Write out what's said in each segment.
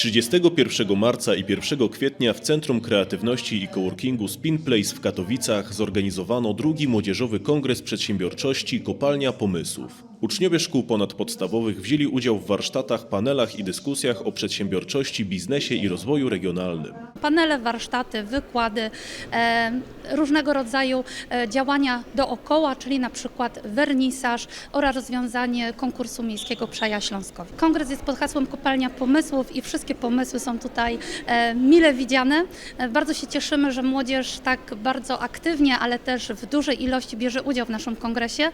31 marca i 1 kwietnia w Centrum Kreatywności i Coworkingu Spin Place w Katowicach zorganizowano drugi młodzieżowy kongres przedsiębiorczości Kopalnia Pomysłów. Uczniowie szkół ponadpodstawowych wzięli udział w warsztatach, panelach i dyskusjach o przedsiębiorczości, biznesie i rozwoju regionalnym. panele, warsztaty, wykłady, e, różnego rodzaju e, działania dookoła, czyli na przykład wernisaż oraz rozwiązanie konkursu miejskiego Przaja Śląskowi. Kongres jest pod hasłem Kopalnia Pomysłów i wszystkie pomysły są tutaj e, mile widziane. Bardzo się cieszymy, że młodzież tak bardzo aktywnie, ale też w dużej ilości bierze udział w naszym kongresie.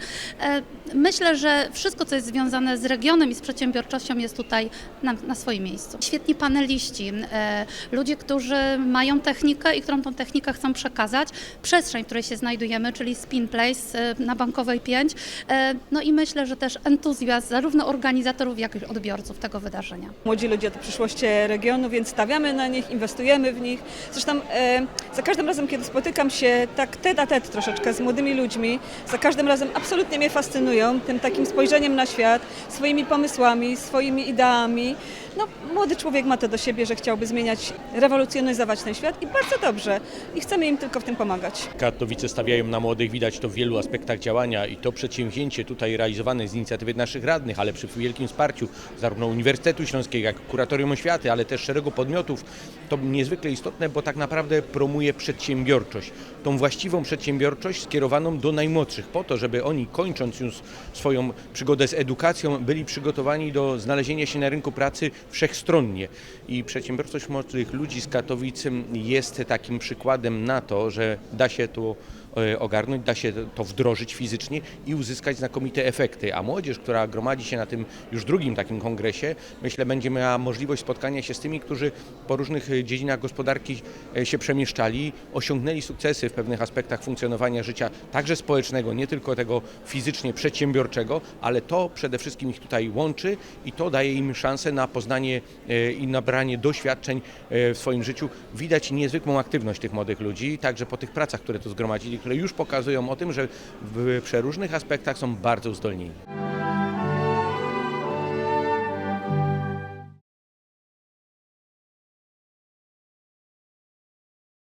Myślę, że wszystko, co jest związane z regionem i z przedsiębiorczością jest tutaj na, na swoim miejscu. Świetni paneliści, e, ludzie, którzy mają technikę i którą tą technikę chcą przekazać, przestrzeń, w której się znajdujemy, czyli Spin Place e, na Bankowej 5. E, No i myślę, że też entuzjazm zarówno organizatorów, jak i odbiorców tego wydarzenia. Młodzi ludzie to przyszłość regionu, więc stawiamy na nich, inwestujemy w nich. Zresztą e, za każdym razem, kiedy spotykam się tak tet a tet troszeczkę z młodymi ludźmi, za każdym razem absolutnie mnie fascynują tym takim spojrzeniem na świat, swoimi pomysłami, swoimi ideami. No, młody człowiek ma to do siebie, że chciałby zmieniać, rewolucjonizować ten świat i bardzo dobrze. I chcemy im tylko w tym pomagać. Katowice stawiają na młodych, widać to w wielu aspektach działania i to przedsięwzięcie tutaj realizowane z inicjatywy naszych radnych, ale przy wielkim wsparciu zarówno Uniwersytetu Śląskiego, jak Kuratorium Oświaty, ale też szeregu podmiotów, to niezwykle istotne, bo tak naprawdę promuje przedsiębiorczość. Tą właściwą przedsiębiorczość skierowaną do najmłodszych, po to, żeby oni kończąc już swoją przygodę z edukacją, byli przygotowani do znalezienia się na rynku pracy wszechstronnie. I przedsiębiorczość młodych ludzi z Katowic jest takim przykładem na to, że da się to ogarnąć, da się to wdrożyć fizycznie i uzyskać znakomite efekty. A młodzież, która gromadzi się na tym już drugim takim kongresie, myślę, będzie miała możliwość spotkania się z tymi, którzy po różnych e, dziedzinach gospodarki e, się przemieszczali, osiągnęli sukcesy w pewnych aspektach funkcjonowania życia, także społecznego, nie tylko tego fizycznie przedsiębiorczego, ale to przede wszystkim ich tutaj łączy i to daje im szansę na poznanie i nabranie doświadczeń w swoim życiu. Widać niezwykłą aktywność tych młodych ludzi, także po tych pracach, które tu zgromadzili, które już pokazują o tym, że w przeróżnych aspektach są bardzo uzdolnieni.